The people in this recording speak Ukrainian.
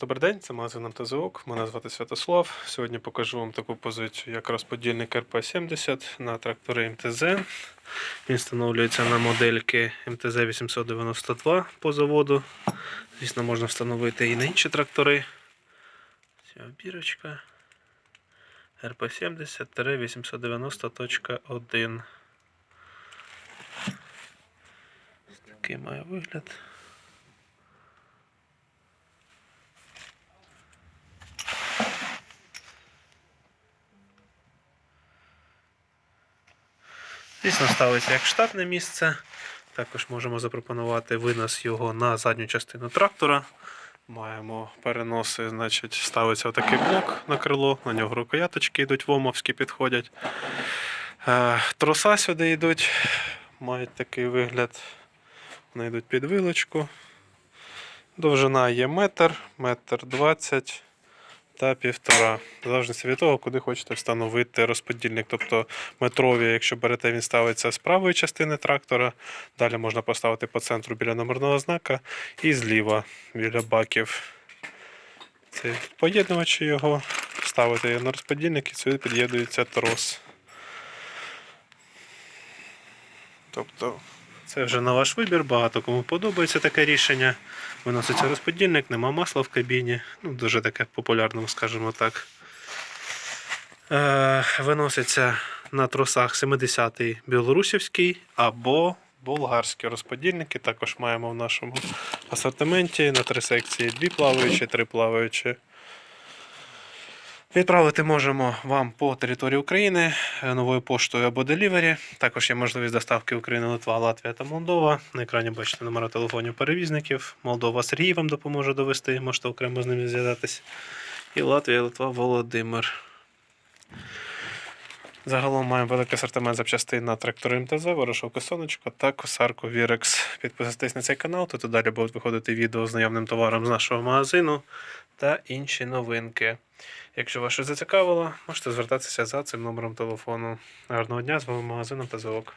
Добрий день, це магазин МТЗОК. Мене звати Святослав. Сьогодні покажу вам таку позицію, як розподільник РП-70 на трактори МТЗ. Він встановлюється на модельки МТЗ 892 по заводу. Звісно, можна встановити і на інші трактори. Ця обірочка. РП-70-890.1. Такий має вигляд. Звісно, ставиться як штатне місце. Також можемо запропонувати винос його на задню частину трактора. Маємо переноси, значить, ставиться отакий блок на крило, на нього рукояточки йдуть, вомовські підходять. Е, Троса сюди йдуть, мають такий вигляд. Вони йдуть під вилочку. Довжина є метр, метр двадцять та півтора. В залежності від того, куди хочете встановити розподільник. Тобто метрові, якщо берете, він ставиться з правої частини трактора. Далі можна поставити по центру біля номерного знака і зліва біля баків. Це поєднувачі його. Ставити на розподільник і сюди під'єднується трос. Тобто це вже на ваш вибір, багато кому подобається таке рішення. Виноситься розподільник, нема масла в кабіні. Ну, дуже таке популярне, скажімо так. Е, виноситься на тросах 70-й білорусівський або болгарські розподільники. Також маємо в нашому асортименті на три секції: дві плаваючі, три плаваючі. Відправити можемо вам по території України е, новою поштою або делівері. Також є можливість доставки Україна, Литва, Латвія та Молдова. На екрані бачите номера телефонів перевізників. Молдова Сергій вам допоможе довести, можете окремо з ними зв'язатись. І Латвія, Литва, Володимир. Загалом маємо великий асортимент запчастин на трактори МТЗ, ворошилку сонечко та косарку Вірекс. Підписуйтесь на цей канал, тут далі будуть виходити відео з наявним товаром з нашого магазину та інші новинки. Якщо вас щось зацікавило, можете звертатися за цим номером телефону. Гарного дня з вами та МТЗОК.